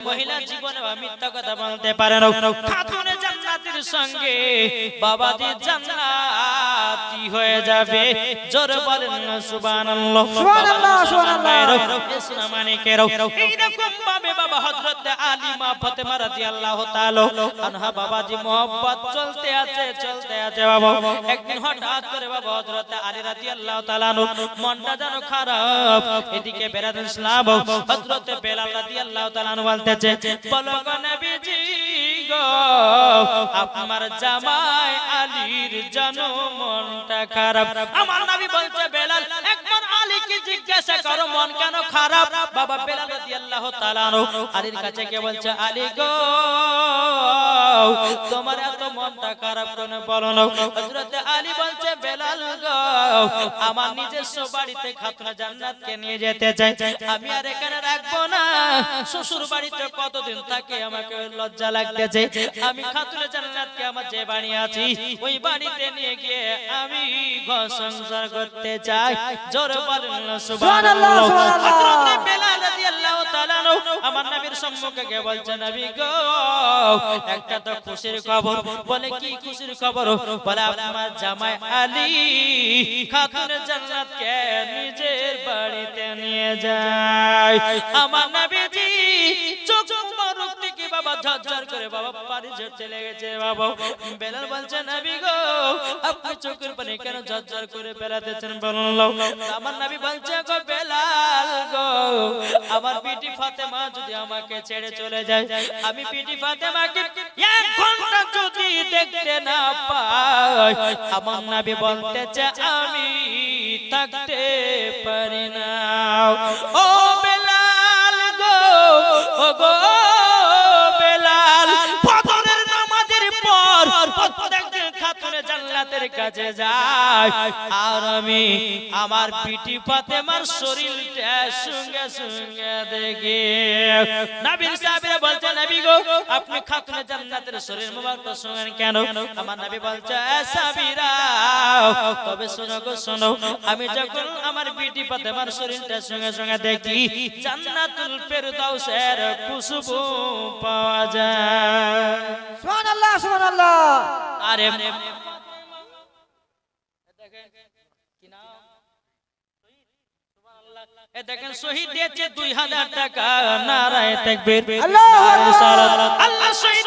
মহিলা জীবনে মিথ্যা কথা বলতে পারে না। খাতুনে জান্নাতের সঙ্গে বাবাজি হয়ে যাবে। জোর বলেন না সুবহানাল্লাহ। সুবহানাল্লাহ, সুবহানাল্লাহ। সোনা মানিকের এইরকম ভাবে বাবা হযরত আলী মা ফাতেমা রাদিয়াল্লাহু তাআলা আনহা বাবাজি চলতে আছে চলতে আছে বাবা। একদিন হঠাৎ করে বাবা হযরত আলী রাদিয়াল্লাহু তাআলা মনটা যেন খারাপ। এদিকে বেরাদ ইসলাম হযরত বেলাল রাদিয়াল্লাহু তাআলা বলতেছে বলো নবীজি আমার জামাই আলীর জন্ম মনটা খারাপ। আমার নবী বলছে বেলাল একবার আমার নিজস্ব বাড়িতে খাতুনা জান্নাতকে নিয়ে যেতে চাই। আমি আর এখানে রাখব না। শ্বশুর বাড়িতে কতদিন থাকে আমাকে লজ্জা লাগতেছে? আমি খাতুনা জান্নাতকে আমার যে বাড়ি আছি, ওই বাড়িতে নিয়ে গিয়ে আমি ঘর সংসার করতে চাই। জোর বলেন সুবহানাল্লাহ সুবহানাল্লাহ। হযরত বেলাল রাদিয়াল্লাহু তাআলা আমার নবীর সম্মুখে গিয়ে বলছে নবী গো একটা তো খুশির খবর বলে কি খুশির খবর? বলে আমার জামাই আলী খাতুন জান্নাতকে নিজের বাড়িতে নিয়ে যায়। আমার নবীজি বাবা, ঝরঝর করে বাবা পানি ঝরতে লেগেছে বাবা। বেলাল বলছে, নবী গো, আপনি চোখের পানি কেন ঝরঝর করে বেড়াতেছেন? বলুন আমার নবী বলছে, গো বেলাল গো, আমার বিটি ফাতেমা যদি আমাকে ছেড়ে চলে যায়, আমি বিটি ফাতেমাকে এক ঘণ্টা যদি দেখতে না পাই, আমার নবী বলতেছে, আমি থাকতে পারি না। ও বেলাল গো, ও গো জান্নাতের কাছে যাই আর আমি আমার পিটি ফাতেমার শরীরটা সঙ্গে সঙ্গে দেখি। নবীর সাহেবরা বলছে নবী গো আপনি খাতুনে জান্নাতের শরীর মোবারক শুনেন কেন? আমার নবী বলছে সাবিরা তবে শোনো গো শোনো আমি যখন আমার বিটি ফাতেমার শরীরটা সঙ্গে সঙ্গে দেখি জান্নাতুল ফেরদাউসের খুশবু পাওয়া যায়। সুবহানাল্লাহ সুবহানাল্লাহ। আরে এ দেখেন শহীদ দিয়েছে দুই হাজার টাকা নারায়। সালাত। আল্লাহ শহীদ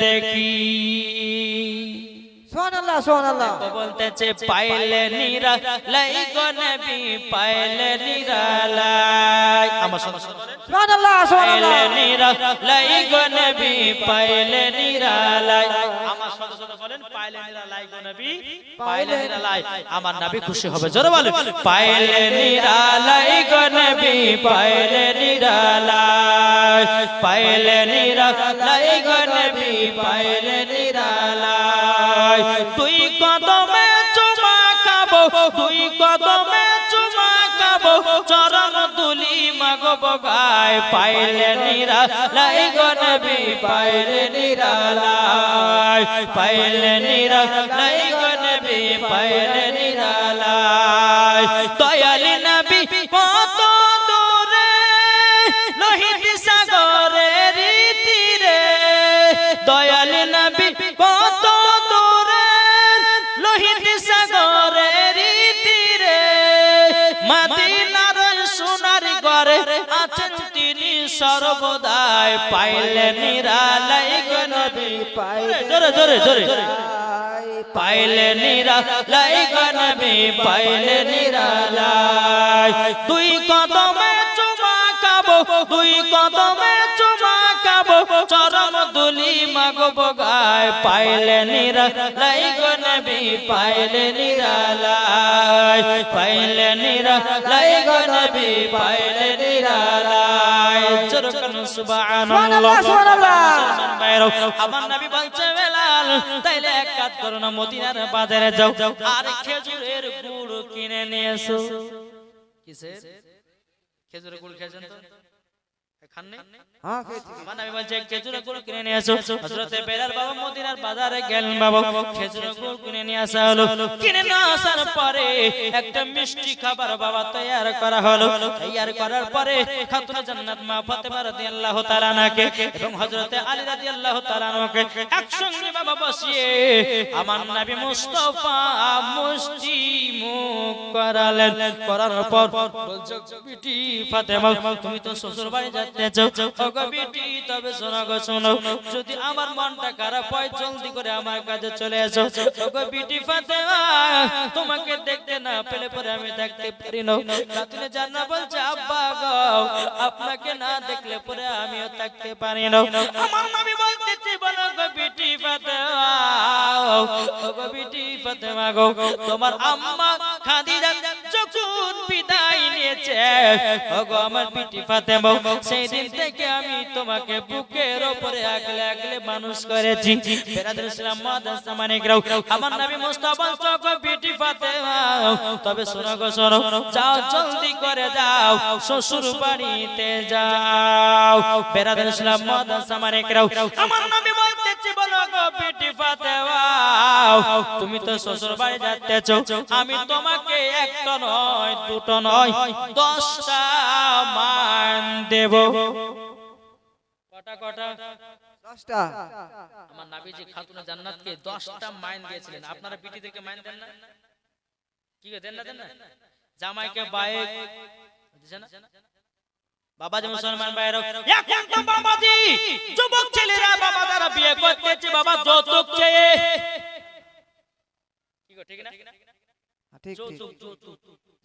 দেখি সুবহানাল্লাহ সুবহানাল্লাহ। বলতেছে পাইলে নিরা লাই গো নবী পাইলে নিরা লাই। আমার সাথে বলেন। সুবহানাল্লাহ পাইলে সুবহানাল্লাহ নিরা লাই গো নবী পাইলে নিরালাই আমার বলেন পাইলে গো নবী পাইলে নিরা লাই। আমার নবী খুশি হবে জোরে বলেন। পাইলে নিরা লাই গো নবী পাইলে নিরা লাই। পাইলে গো নবী পাইলে নিরা লাই। তুই কদমে চুমা খাব তুই কদমে চুমা খাব। চরণ তুলি মাগো বগায় পাইলে নিরা লাই গো নবী, পাইলে নিরা লাই পাইলে নিরা লাই গো নবী, পাইলে নিরা লাই দয়ালি নবী সর্বদাই পাইলে নিরালাই গো নবী পাইলে জোরে জোরে জোরে নিরালাই, পাইলে নিরালাই পাইলে তুই কদমে চুমা খাব তুই কদমে চুমা চরম দুলি মাগো বগায় পাইলে নিরা লাই গনবি পাইলে নিরা লাই পাইলে নিরা লাই গনবি পাইলে নিরা লাই জোরে করুন সুবহানাল্লাহ, সুবহানাল্লাহ আমার নবী বলছে বেলাল তাইলে এক কাজ করো না মদিনার বাজারে যাও আর খেজুরের গুড় কিনে নিয়ে এসো। কিসের? খেজুরের গুড় খেয়েছেন তো? খাননি? হ্যাঁ খেয়েছি আমার নবী বলছে খেজুরের গুড় কিনে নিয়ে আসো। হযরতে বেলাল বাবা মদিনার বাজারে গেলেন বাবা। খেজুরের গুড় কিনে নিয়ে আসা হলো। কিনে নিয়ে আসার পরে একটা মিষ্টি খাবার বাবা তৈয়ার করা হলো। তৈয়ার করার পরে খাতুনে জান্নাত মা ফাতেমা রাদিয়াল্লাহু তাআলা নাকে এবং হযরতে আলী রাদিয়াল্লাহু তাআলা নাকে একসঙ্গে বাবা বসিয়ে আমার নবী মুস্তাফা মুষ্টি মুখ করালেন। করার পর বলছে বিটি ফাতেমা তুমি তো শ্বশুর বাড়ি যাচ্ছ গো যদি আমার মনটা খারাপ হয়, জলদি করে আমার কাছে চলে এসো। ওগো বিটি ফাতেমা, তোমাকে দেখতে না পেলে পরে আমি থাকতে পারি না। জান্না বলছে, আব্বা গো, আপনাকে না দেখলে পরে আমিও থাকতে পারি না। গো গো তোমার আম্মা খাদিজা যখন বিদায় নিয়েছে আমার বিটি ফাতেমা সেই দিন থেকে আমি তোমাকে বুকের উপরে আগলে আগলে মানুষ করেছি। আমার বিটি তবে শোনো গো, শোনো, যাও, জলদি করে যাও, শ্বশুর বাড়িতে যাও। গ্রাউ আমার তুমি তো শ্বশুর বাড়ি যাচ্তেছ, আমি তোমাকে একটা নয়, দুটো নয়, দশটা মান দেব। দশটা। আমার নাবিজি খাতুন জান্নাতকে দশটা মাইন দিয়েছিলেন। আপনারা বিটিদেরকে মাইন দেন না? কি দেন না দেন না? জামাইকে বাইক। দিছে না? বাবাজি মুসলমান ভাইরা এখন তো বাবাজি যুবক ছেলেরা বাবা দ্বারা বিয়ে করতেছে বাবা যৌতুক চেয়ে। কি গো, ঠিক না? হ্যাঁ, ঠিক ঠিক।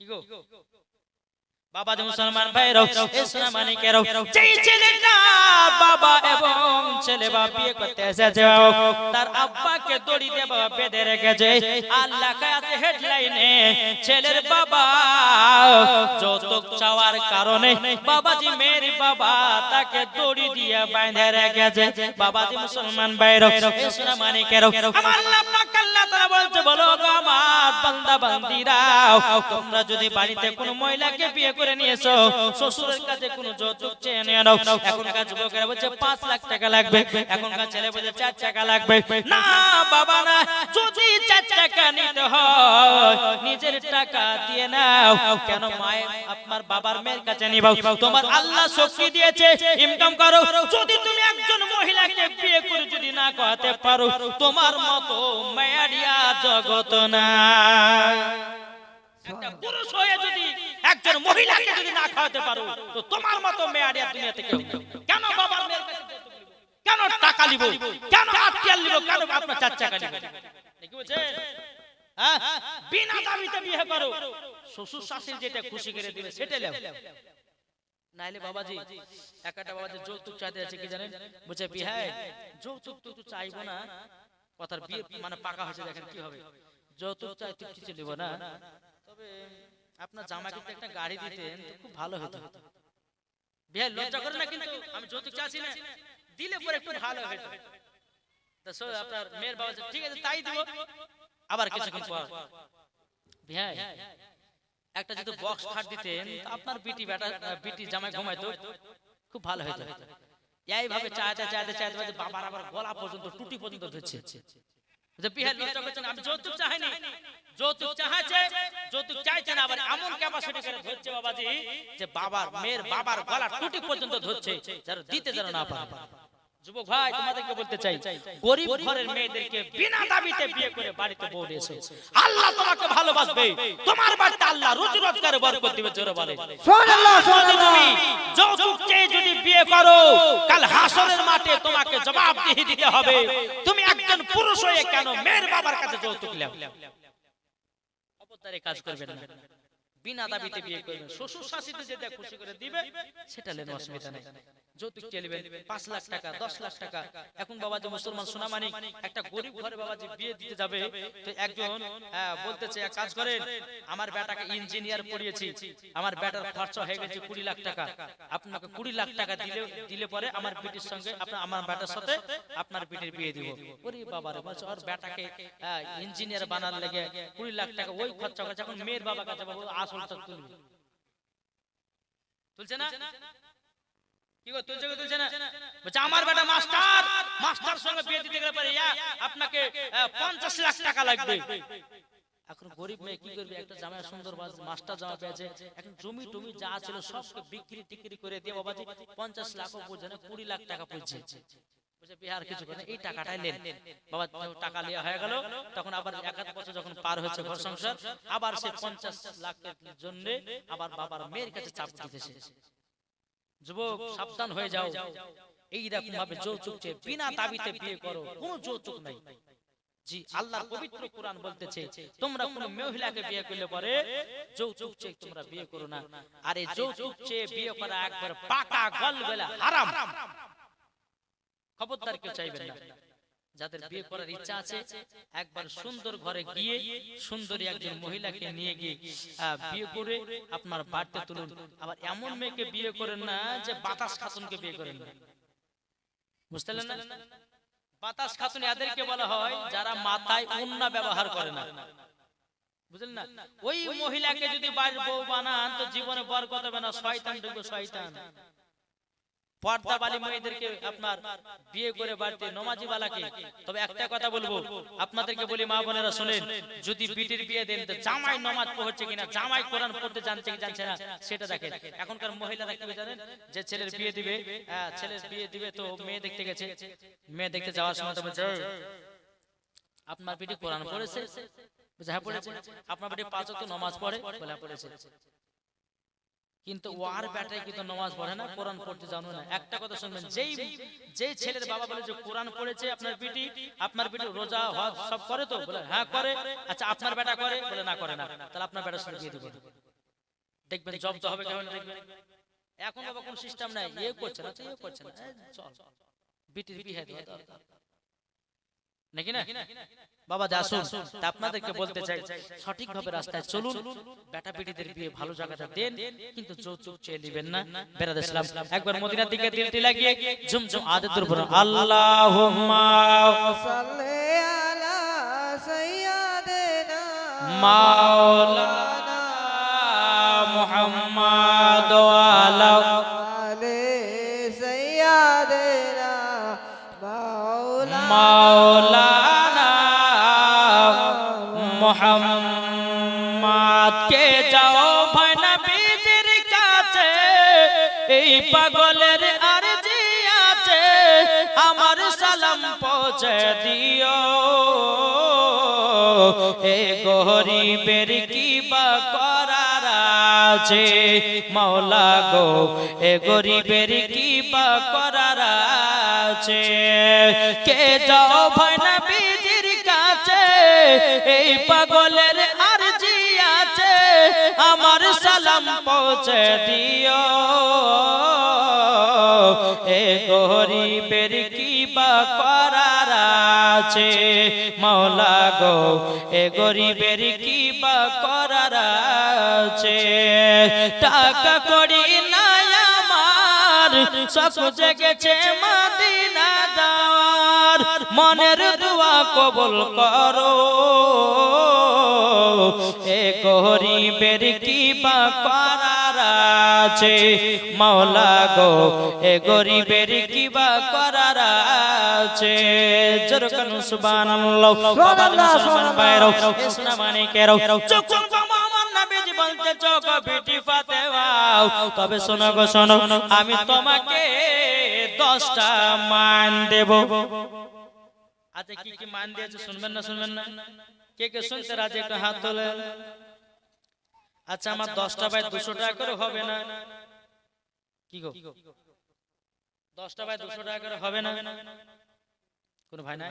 না? কি গো বাবা যে মুসলমান ভাইরাও ইসলাম মানিকেরাও যেই ছেলেটা বাবা এবং ছেলে বাবা বিয়ে করতে এসেছে তার আব্বাকে দড়ি দিয়ে বাবা বেঁধে রেখেছে। আল্লাহ কাছে হেডলাইনে ছেলের বাবা যৌতুক চাওয়ার কারণে বাবাজি মেয়ের বাবা তাকে দড়ি দিয়ে বাঁধে রেখেছে। বাবাজি মুসলমান ভাইরাও ইসলাম মানিকেরাও আমার আল্লাহ পাক আল্লাহ তাআলা বলছে বলো আমার বান্দা বান্দিরাও তোমরা যদি বাড়িতে কোনো মহিলাকে বিয়ে করে নিয়েছো? শ্বশুরের কাছে কোনো যৌতুক চেয়ে নিয়ে নাও। এখনকার যুবকেরা বলছে, পাঁচ লাখ টাকা লাগবে। এখনকার ছেলে বলছে, চার টাকা লাগবে। না, বাবা, না, যদি চার টাকা নিতে হয়, নিজের টাকা দিয়ে নাও। কেন মায়ের, আপনার বাবার মেয়ের কাছে নিবাও? তোমার আল্লাহ শক্তি দিয়েছে ইনকাম করো। যদি তুমি একজন মহিলাকে বিয়ে করে যদি না করাতে পারো, তোমার মতো মায়ারিয়া জগত না একটা পুরুষ হয়ে যদি একজন মহিলাকে যদি না খাওয়াতে পারো, তো তোমার মতো মেয়ারিয়া দুনিয়াতে কেউ কেন বাবার মেয়ের কেন টাকা নিব? কেন আত্মীয়াল নিব? কেন আপনার চার টাকা নিব বিনা দাবিতে বিয়ে করো। শ্বশুর শাশুড়ি যেটা খুশি করে দিবে, সেটা লেও নাইলে বাবাজি একটা বাবাজি যৌতুক চাইতে আছে কি জানেন? বলছে, বিহাই, যৌতুক তো চাইব না। কথার বিয়ে মানে পাকা হয়েছে, দেখেন কি হবে? যৌতুক কিছু নিব না। তবে আপনার জামাকে তো একটা গাড়ি দিতেন খুব ভালো হতো। বিহাই লজ্জা করে না কিন্তু আমি যৌতুক চাচ্ছি না। দিলে পরে একটু ভালো হতো। তা সো আপনার মেয়ের বাবা ঠিক আছে তাই দিব। আবার কিছুক্ষণ পর। বিহাই একটা যদি বক্স খাট দিতেন তো আপনার বিটি বেটা বিটি জামাই ঘুমাইতো খুব ভালো হতো এইভাবে চাইতে চাইতে চাইতে বাবার আবার গলা পর্যন্ত টুটি পর্যন্ত ধরছে। যে বিহার লজ্জা করছেন আমি যৌতুক চাইনি। যৌতুক চাইছে যৌতুক চাইছে না আবার এমন ক্যাপাসিটি করে ধরছে বাবাজি যে বাবার মেয়ের বাবার গলা টুটি পর্যন্ত ধরছে যারা দিতে যেন না পারে। যুবক ভাই তোমাদেরকে বলতে চাই গরিব ঘরের মেয়েদেরকে বিনা দাবিতে বিয়ে করে বাড়িতে বউ এসো আল্লাহ তোমাকে ভালোবাসবে। তোমার বাড়িতে আল্লাহ রুজি রোজগারে বরকত দিবে জোরে বলে সুবহানাল্লাহ সুবহানাল্লাহ। তুমি যৌতুক চেয়ে যদি বিয়ে করো কাল হাসরের মাঠে তোমাকে জবাবদিহি দিতে হবে। তুমি একজন পুরুষ হয়ে কেন মেয়ের বাবার কাছে যৌতুক লেও অবতারে কাজ করবেন না। বিনা দাবিতে বিয়ে করবেন। শ্বশুর শাশুড়ি যেটা খুশি করে দিবে, সেটা লেন অসুবিধা নেই। যৌতুক চেলবেন পাঁচ লাখ টাকা দশ লাখ টাকা। এখন বাবা যে মুসলমান সোনা মানিক একটা গরিব ঘরে বাবা যে বিয়ে দিতে যাবে তো একজন আহ, বলতেছে এক কাজ করেন আমার বেটাকে ইঞ্জিনিয়ার পড়িয়েছি আমার বেটার খরচা হয়ে গেছে কুড়ি লাখ টাকা। আপনাকে কুড়ি লাখ টাকা দিলে দিলে পরে আমার বেটির সঙ্গে আপনার আমার বেটার সাথে আপনার বেটির বিয়ে দিব। ওরে বাবা রে বলছে ওর বেটাকে ইঞ্জিনিয়ার বানার লেগে কুড়ি লাখ টাকা ওই খরচা করে যখন মেয়ের বাবা কাছে বাবু আসলটা তুলবে তুলছে না কি গো তুলছে তুলছে না? বলছে আমার বেটা মাস্টার মাস্টার সঙ্গে বিয়ে দিতে গেলে পরে ইয়া আপনাকে পঞ্চাশ লাখ টাকা লাগবে। এখন গরিব মেয়ে কি করবে? একটা জামাই সুন্দর মাস্টার জামা পেয়েছে। এখন জমি টমি যা ছিল সবকে বিক্রি টিক্রি করে দিয়ে বাবাজি পঞ্চাশ লাখও বুঝে না কুড়ি লাখ টাকা পড়ছে। বিহার কিছু করে এই টাকাটাই নেন। বাবা টাকা লিয়া হয়ে গেল তখন আবার এক বছর যখন পার হয়েছে ঘর সংসার আবার সে পঞ্চাশ লাখের জন্য আবার বাবার মেয়ের কাছে চাপ দিতেছে। যুবক সাবধান হয়ে যাও। এই রকম ভাবে যৌতুক চেয়ে বিনা দাবিতে বিয়ে করো কোনো যৌতুক নাই। জি আল্লাহ পবিত্র কোরআন বলতেছে তোমরা কোন মহিলাকে বিয়ে করলে পরে যৌতুক চেয়ে তোমরা বিয়ে করো না। আর এই যৌতুক চেয়ে বিয়ে করা একবার পাকা গল গলা হারাম। খবরদার কেউ চাইবেন না। যাদের বিয়ে করার ইচ্ছা আছে একবার সুন্দর ঘরে গিয়ে সুন্দরী একজন মহিলাকে নিয়ে গিয়ে বিয়ে করে আপনার বাড়িতে তুলুন। আবার এমন মেয়েকে বিয়ে করেন না যে বাতাস খাতুনকে বিয়ে করেন না। বুঝতে না? বাতাস খাতুন এদেরকে বলা হয় যারা মাথায় উন্না ব্যবহার করে না। বুঝলেন না? ওই মহিলাকে যদি বাড়ির বউ বানান তো জীবনে বরকত হবে না শয়তান ঢুকবে শয়তান। মেয়েদেরকে আপনার বিয়ে করে বাড়িতে নমাজি বালাকে। তবে একটা কথা বলব আপনাদেরকে বলি মা বোনেরা শুনেন যদি বিটির বিয়ে দেন জামাই নমাজ পড়ছে কিনা জামাই কোরআন পড়তে জানছে কি জানছে না সেটা দেখেন। এখনকার মহিলারা কি জানেন? যে ছেলের বিয়ে দিবে হ্যাঁ, ছেলের বিয়ে দিবে তো মেয়ে দেখতে গেছে। মেয়ে দেখতে যাওয়ার সময় তো বলছে আপনার বিটি কোরআন পড়েছে? হ্যাঁ পড়েছে। আপনার বিটি পাঁচ ওয়াক্ত নমাজ পড়ে? বলে "হ্যাঁ, পড়েছে। কিন্তু ওয়ার ব্যাটায় কিন্তু নামাজ পড়ে না কোরআন পড়তে জানো না। একটা কথা শুনবেন যেই যেই ছেলের বাবা বলে যে কোরআন পড়েছে আপনার বিটি আপনার বিটি রোজা হজ সব করে তো? বলে হ্যাঁ করে। আচ্ছা আপনার বেটা করে? বলে না করে না। তাহলে আপনার বেটার শুনে দিয়ে দেবো। দেখবেন জব্দ হবে কেমন? দেখবেন এখন বাবা কোন সিস্টেম নাই। এ করছে না তো এ করছে না। চল। বিটির বিয়ে দেওয়া দরকার। নাকি না? বাবা তা আপনাদেরকে বলতে চাই সঠিক ভাবে রাস্তায় চলুন। বেটা বেটিদের বিয়ে ভালো জায়গাটা দেন কিন্তু যৌতুক চেয়ে নেবেন না। ইসলাম একবার মদিনার দিকে দিলটি লাগিয়ে ঝুমঝুম আদতের উপর আল্লাহুম্মা। সাল্লি আলা সাইয়্যিদিনা মাওলানা মুহাম্মাদ ওয়ালা আলে সাইয়্যিদিনা মাওলানা মাওলানা পাগলের আরজি আছে, আমার সালাম পৌঁছে দিও। এ গরিবের কি বা করার আছে, মাওলা গো, এ গরিবের কি বা করার আছে। কে যাও ভাই নবীজির কাছে, এই পাগলের আছে আমার সালাম পৌঁছে দিও। এ গরিবের কি বা করার আছে, মাওলা গো, এ গরিবের কি বা আছে। টাকা করি না আমার, সব জেগেছে মাদিনা। যাওয়ার মনের দোয়া কবল করো। এ গরিবের কি বা করার আছে। মাওলা গো এ গরিবের কি বা করার আছে। জরকান সুবহানাল্লাহ। বাবা মুসলমান ভাইরাও ইসলাম মানিকেরাও যখন বাবা আমার নবীজি বলতে চোখ বেটি ফাতেমাও। তবে শোনো গো শোনো আমি তোমাকে দশটা মান দেব। আচ্ছা কি কি মান দিয়েছে শুনবেন না শুনবেন না? কে কে শুনতে রাজি একটু হাত তোলে? আচ্ছা আমার দশটা বাই দুশো টাকা করে হবে না? কি গো? দশটা বাই দুশো টাকা করে হবে না? কোনো ভাই নাই?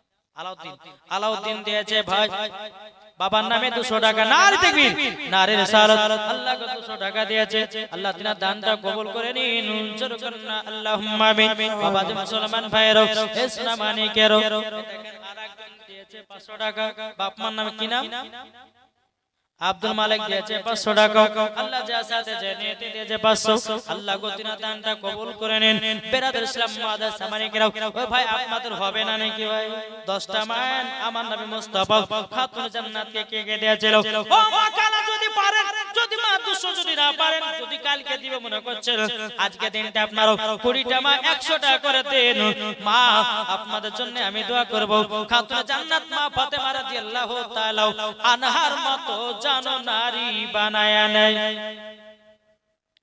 আলাউদ্দিন। আলাউদ্দিন। দিয়েছে ভাই। বাবার নামে দুশো টাকা। নারী দেখবি। সারত আল্লাহ দুশো টাকা দিয়েছে। আল্লাহ তিনা দানটা কবল করে নিন। আল্লাহ না বাবা মুসলমান ভাইয়ের মানিকের আরেকজন দিয়েছে 500 টাকা। বাপমার নামে কি নাম? আব্দুল মালিক দিয়েছে পাঁচশো টাকা। আল্লাহ যা সাথে যে নিয়তি দিয়েছে পাঁচশো। আল্লাহ গতিনা দানটা কবুল করে নিন। বেরাদের ইসলাম সামানিকেরাও ভাই আপনাদের হবে না নাকি ভাই? দশটা মান আমার নবী মুস্তাফা খাতুন জান্নাতকে কে কে দিয়েছিল? ও মা কালা যদি পারেন যদি মা দুশো যদি না পারেন যদি কালকে দিবে মনে করছেন আজকে দিনটা আপনারও কুড়িটা মা একশো টাকা করে দেন। মা আপনাদের জন্য আমি দোয়া করব। খাতুন জান্নাত মা ফাতেমা রাদিয়াল্লাহু তাআলা আনহার মতো নারী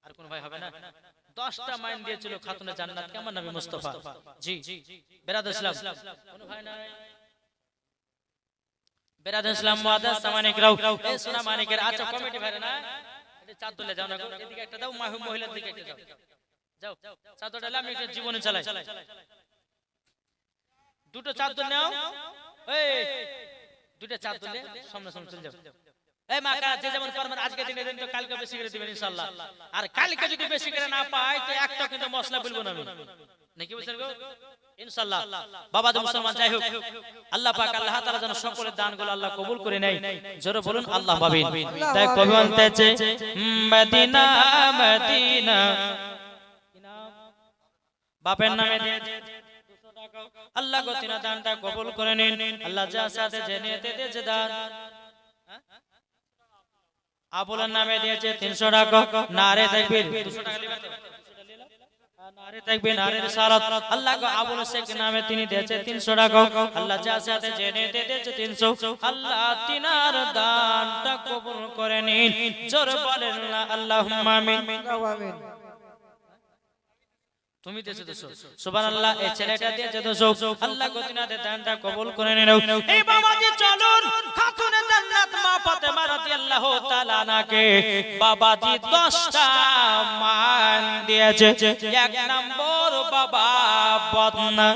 আর কোন ভাই হবে না? দশটা মাইন দিয়েছিল খাতুনে জান্নাত। কেমন মুস্তাফা? জি বেরাদ ইসলাম। কোন ভাই নাই? বেরাদ ইসলাম মুআদ্দাস সামানিকরাও এই সোনা মানিকের আচ্ছা কমিটি না? এটা চাঁদ তুলে যাও না এদিকে একটা দাও মহিলার দিকে একটা যাও। যাও আমি একটা জীবনে চালাই। দুটো চাঁদ তুলে নাও। এই দুটো চাঁদ তুলে সামনে সামনে চলে যাও। এই মা যেমন পারবেন আজকে দিনে দিন তো কালকে বেশি করে দিবেন ইনশাআল্লাহ আর কালকে যদি বেশি করে না পাই তো একটা কিন্তু মশলা বলব না আমি। নাকি গো? ইনশাআল্লাহ বাবা তো মুসলমান যাই হোক আল্লাহ পাক আল্লাহ তাআলা যেন সকলের দানগুলো আল্লাহ কবুল করে নেয়। জোরে বলুন আল্লাহ ভাবিন তাই কবি বলতেছে মদিনা মদিনা। বাপের নামে আল্লাহ গতিনা দানটা কবুল করে নিন। আল্লাহ যা সাথে জেনে দিয়েছে দান আবুলের নামে দিয়েছে তিনশো টাকা। নারে দেখবেন নারে দেখবি আল্লাহ আবুল শেখ নামে তিনি দিয়েছে তিনশো টাকা। আল্লাহ যা সাথে জেনে দিয়েছে তিনশো। আল্লাহ তিনার দানটা কবুল করে নিন। জোর বলেন আল্লাহ আমিন। আমিন। তুমি দিয়েছ দুশো সুবহানাল্লাহ এই ছেলেটা দিয়েছে দুশো আল্লাহ গতিনাতে দানটা কবুল করে নিন এই বাবাজি চলুন। খাতুনে জান্নাত মা ফাতেমা রাদিয়াল্লাহু তাআলা আনাকে বাবাজি 10টা মান দিয়েছে। এক নম্বর বাবা বদনা।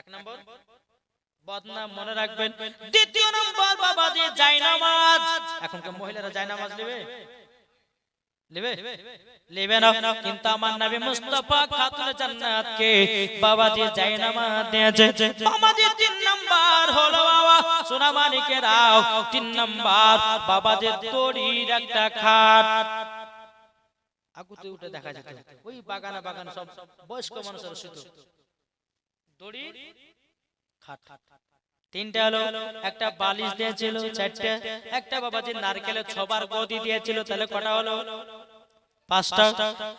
এক নম্বর বদনাম মনে রাখবেন। দ্বিতীয় নম্বর বাবাজি জায়নামাজ এখন মহিলারা জায়নামাজ নেবে? নেবে নেবে না। কিন্তু আমার নবী মুস্তাফা খাতুন জান্নাত কে বাবাজি জায়নামাজ দিয়েছে। বাবাজি তিন নাম্বার হলো বাবা সোনা মানিকেরাও তিন নাম্বার বাবাজি তড়ির একটা খাট। আগুতে উঠে দেখা যেত। ওই বাগানা বাগান সব বয়স্ক মানুষের শুধু। দড়ি খাট। তিনটা হলো একটা বালিশ দিয়েছিল চারটে, একটা বাবাজি নারকেলের ছবার গদি দিয়েছিল, তাহলে কটা হলো? পাঁচটা,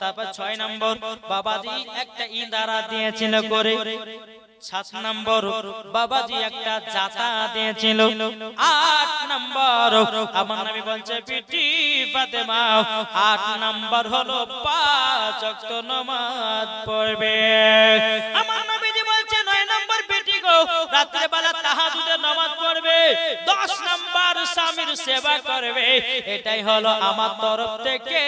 তারপর ছয় নম্বর, বাবাজি একটা ইদারা দিয়েছিল করে। সাত নম্বর, বাবাজি একটা জাতা দিয়েছিল। আট নম্বর, আমার নামি বলছে পিটি ফাতেমা। আট নম্বর হলো পাঁচ নামাজ পড়বে। আমার রাত্রে বেলা তাহাজুদের নামাজ পড়বে দশ নম্বর স্বামীর সেবা করবে। এটাই হলো আমার তরফ থেকে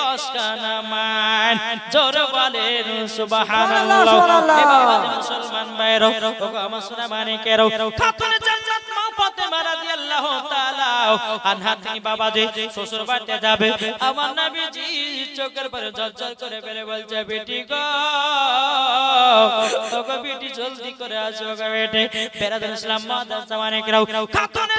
দশ নামান জোর বলেন সুবহানাল্লাহ। সুবহানাল্লাহ। এ বাবা যে মুসলমান ভাইরো আমার সোনা মানিকেরও খাতুনে জান্নাত মা ফাতেমা রাদিয়াল্লাহু তাআলা। আনহা তিনি বাবা যে শ্বশুর বাড়িতে যাবে। আমার নবীজি চোখের পরে ঝরঝর করে বেড়ে বলছে, বেটি গো, তোকে বেটি জলদি করে আসো গো বেটি। বেরাদুল ইসলাম মাদার সামানে কিরাও খাতুনে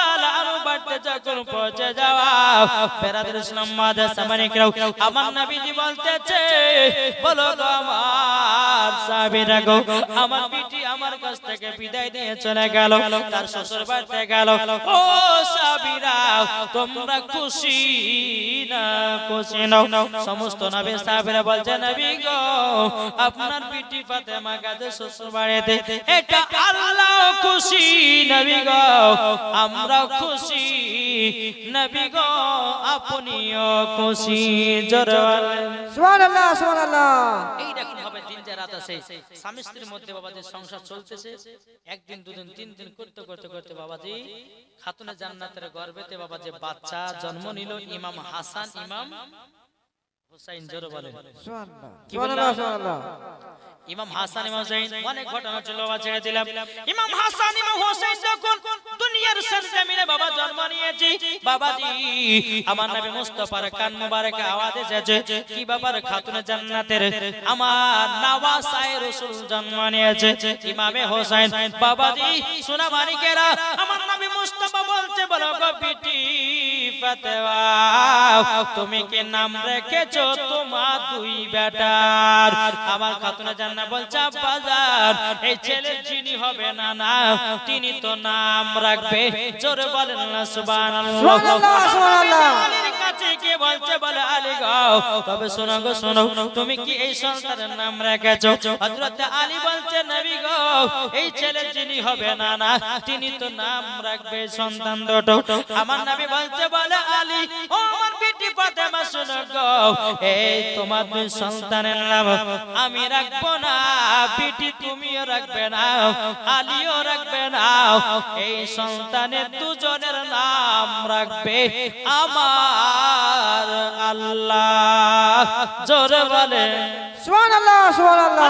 যখন পৌঁছে যাওয়া বেরাদার ইসলাম মাদের সামনে কেউ আমার নবীজি বলতেছে বলো গো আমার আমার কাছ থেকে বিদায় দিয়ে চলে গেল, তার শ্বশুর বাড়িতে গেল। ও সাহাবীরা তোমরা খুশি না খুশি নাও। সমস্ত নবী সাহাবীরা বলছে, নবী গো, আপনার বিটি ফাতেমা গেছে শ্বশুর বাড়িতে? এটা আল্লাহ খুশি, নবী গো আমরা খুশি, নবী গো আপনিও খুশি সুবহানাল্লাহ সুবহানাল্লাহ। এই দেখুন হবে দিন যে রাত আছে স্বামী স্ত্রীর মধ্যে সংসার চলতেছে। একদিন দুদিন তিন দিন করতে করতে করতে বাবাজি খাতুনে জান্নাতের গর্ভেতে বাচ্চা জন্ম নিল ইমাম হাসান ইমাম হুসাইন জোরে বলেন। সুবহানাল্লাহ। সুবহানাল্লাহ সুবহানাল্লাহ। ইমাম হাসান ইমাম হুসাইন অনেক ঘটনা ছিল বাবা ছেড়ে দিলাম। ইমাম হাসান ইমাম হুসাইন যখন বাবাজি, আমার নবী মুস্তাফার কান মুবারকে আওয়াজ এসেছে। কি বাবার খাতুনে জান্নাতের? আমার নওয়াসায়ে রাসূল জন্ম নিয়েছে। ইমামে হোসেন বাবাজি সোনা মানিকেরা আমার নবী মুস্তাফা বলছে বলো গো বিটি ফাতেমা তুমি কি নাম রেখেছো তোমার দুই বেটার? আমার খাতুনা জান্নাত বলছে বাজার এই ছেলে যিনি হবে না না তিনি তো নাম রাখবে। জোরে বলেন না সুবহানাল্লাহ। সুবহানাল্লাহ, সুবহানাল্লাহ। বলছে, বলে, আলী গাও তবে শোনো গো, শোনো, তুমি কি এই সন্তানের নাম রেখেছো? হযরত আলী বলছে, নবী এই ছেলে যিনি হবে না না, তিনি তো নাম রাখবে সন্তান দুটো। আমার নবী বলছে, বলে, আলী, ও আমার বেটি ফাতেমা শোনো গো এই তোমার দুই সন্তানের নাম আমি রাখব না। বেটি তুমিও রাখবে না আলীও রাখবে না। এই সন্তানের দুজনের নাম রাখবে আমার আল্লাহ। জোরে বলে সুবহানাল্লাহ সুবহানাল্লাহ।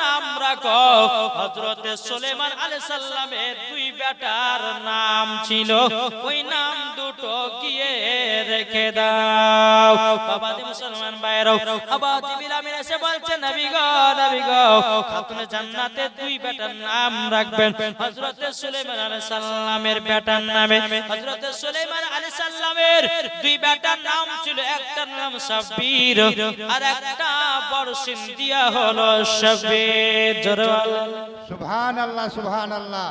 নাম রাখো হযরতে সুলেমান আলাইহিস দুই বেটার নাম ছিল। ওই নাম দুটো গিয়ে রেখে দাও। বাবা মুসলমান আমিন এসে বলছে নবী গো নবী গো, খাতুনে জান্নাতের দুই বেটার নাম রাখবেন। হযরতে সুলেমান আলাইহিস সালামের বেটার নামে। হযরতে সুলেমান আলাইহিস সালামের দুই বেটার নাম ছিল, একটার নাম সাব্বির, আর একটা বড় সিন্দিয়া হলো সাব্বির। জোরে বলেন। সুবহান আল্লাহ সুবহান আল্লাহ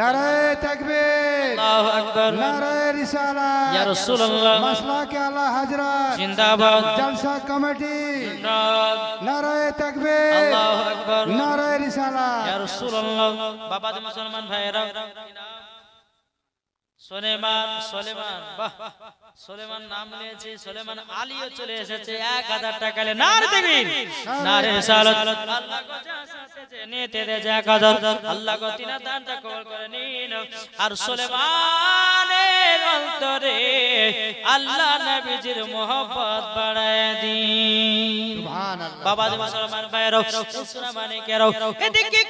নারায়ে আকবার। নারায়ে রাসূলুল্লাহ। মাসলা কে আল্লাহ হযরত জিন্দাবাদ। জলসা কমিটি। নারায়ে আকবার। নারায়ে বাবা মুসলমান ভাইরা সোলেমান সোলেমান বাহ। সোলেমান নাম নিয়েছে সোলেমান আলীও চলে এসেছে এক হাজার টাকা নারে সালাত। আল্লাহ গো যা সাথে নিতে দে যা কাদর আল্লাহ গো তিনা দানটা কবুল করে নিন। আর সোলেমানের অন্তরে আল্লাহ নবীজির মোহব্বত বাড়ায় দিন। বাবা মানে এদিকে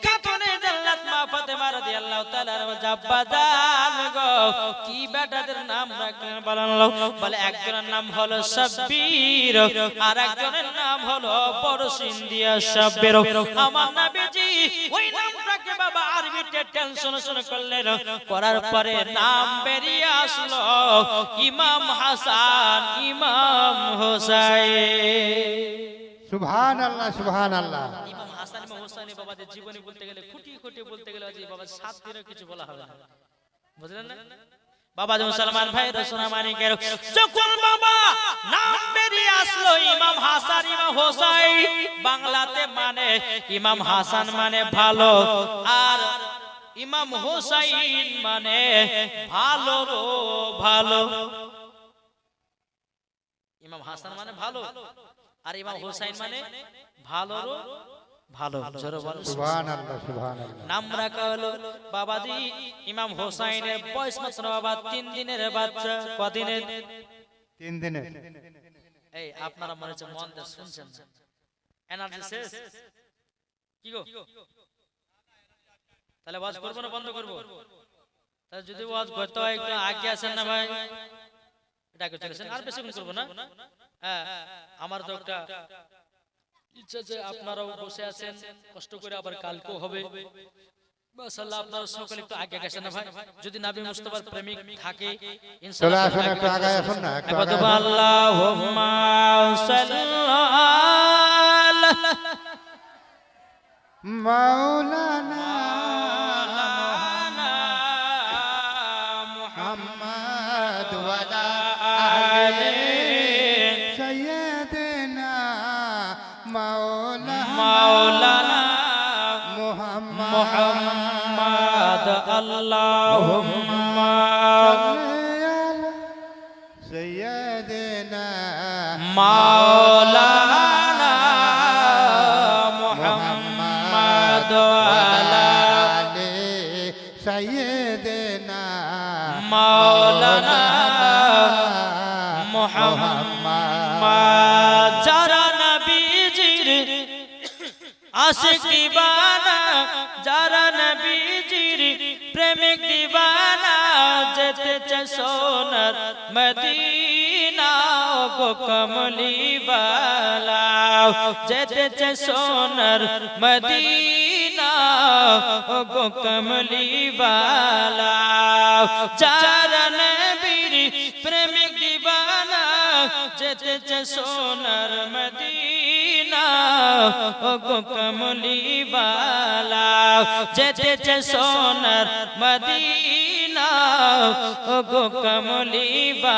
কি বেটাদের নাম রাখলেন বলেন নাম হলো সাব্বির আর একজনের নাম হলো বড় সিন্দিয়া সাব্বির। আমার নবীজি ওই নামটাকে বাবা আরবিতে ট্রান্সলেশন করলেন। করার পরে নাম বেরিয়ে আসলো, ইমাম হাসান, ইমাম হোসাইন। আল্লাহ আল্লাহ ইমাম হাসান ইমাম হোসেন বাবাদের জীবনী বলতে গেলে বলতে গেলে বাবা সাত কিছু বলা হবে বুঝলেন না? বাবা যে মুসলমান ভাই রসুনা মানিকের বাবা নাম আসলো ইমাম হাসান, ইমাম হোসাইন। বাংলাতে মানে ইমাম হাসান মানে ভালো, আর ইমাম হোসাইন মানে ভালো ভালো। ইমাম হাসান মানে ভালো। আর ইমাম হোসাইন মানে ভালো রো ভালো নাম রাখা হলো বাবাজি ইমাম হোসাইনের বয়স মাত্র বাবা তিন দিনের বাচ্চা কদিনের? তিন দিনে এই আপনারা মনে হচ্ছে মন দিয়ে শুনছেন এনার্জি শেষ কি গো? তাহলে ওয়াজ করব না বন্ধ করব? তাহলে যদি ওয়াজ করতে হয় একটু আগে আসেন না ভাই। এটা আগে চলেছেন আর বেশিক্ষণ করব না। হ্যাঁ আমার তো একটা ইচ্ছা যে আপনারাও বসে আছেন কষ্ট করে আবার কালকেও হবে। মাশাআল্লাহ আপনারা সকলে একটু আগে গেছেন না ভাই? যদি নবী মুস্তাফার প্রেমিক থাকে চলে আসুন একটু আগায় আসুন না একটু একবার আগায় তো আসুন। আল্লাহুম্মা সাল্লাল্লাহু মাওলানা মুহাম্মদ আল্লাহুম্মা سيدنا মাওলানা মুহাম্মদ আলা سيدنا মাওলানা মুহাম্মদ যারা নবীজির আশিক দিবানা যারা নবীজির প্রেমিক দিবানা যেতে সোনার মদিনা গো কমলি বালা যেতে সোনার মদিনা গো কমলি বালা যারা নবীর প্রেমিক দিবানা যেতে সোনার মদিনা ওগো কমলিবালা যেতে চে সোনার মদিনা, ওগো কমলিবালা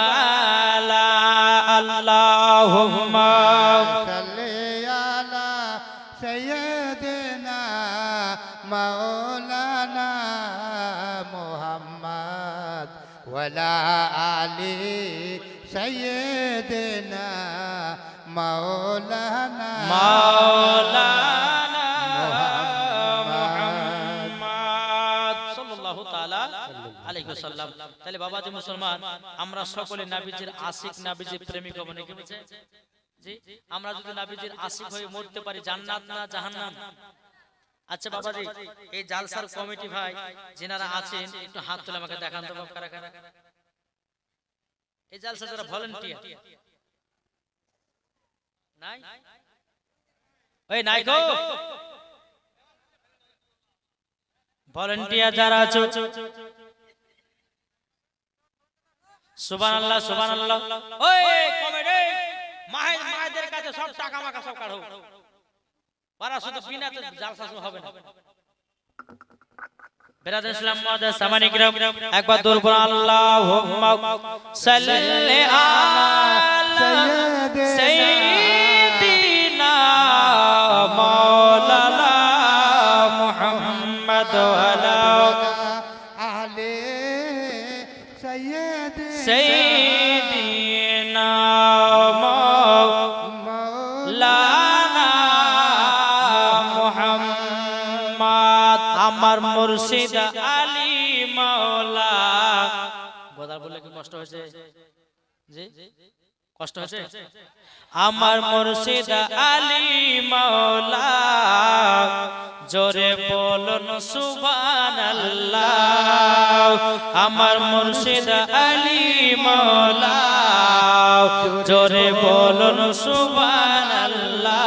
আল্লাহুম্মা। সাল্লি আলা সাইয়্যিদিনা মাওলানা মুহাম্মদ ওয়ালা আলী সাইয়্যিদিনা মাওলানা মাওলানা তাহলে বাবা যে মুসলমান আমরা সকলে নবীজির আশিক নবীজির প্রেমিক হব আমরা যদি নবীজির আশিক হয়ে মরতে পারি জান্নাত না জাহান্নাম? আচ্ছা বাবাজি এই জালসার কমিটি ভাই যেনারা আছেন একটু হাত তুলে আমাকে দেখান তো কারা। এই জালসা যারা ভলেন্টিয়ার নাই ওই নাই গো ভলেন্টিয়ার যারা আছো। সুবহানাল্লাহ সুবহানাল্লাহ। ওই কমেডি। মাহের মায়েদের কাছে সব টাকা মাকা সব কাঢ়ো ওরা শুধু বিনাতে জালসা হবে না। বেরাদ ইসলাম মাদার সামানি একবার দূর পর আল্লাহুম্মা সাল্লি আলা সাইয়্যিদিনা মাওলানা মুহাম্মদ আলে সৈয়দ সাইয়্যিদিনা মাওলানা মুহাম্মদ আমার মুর্শিদ আলী মাওলা গোদার বলে কি কষ্ট হয়েছে? জি? কষ্ট হয়েছে? আমার মুর্শিদ আলী মাওলা জোরে বলুন সুবান আমার মুর্শিদ আলী মাওলা জোরে বলুন সুবহানাল্লাহ।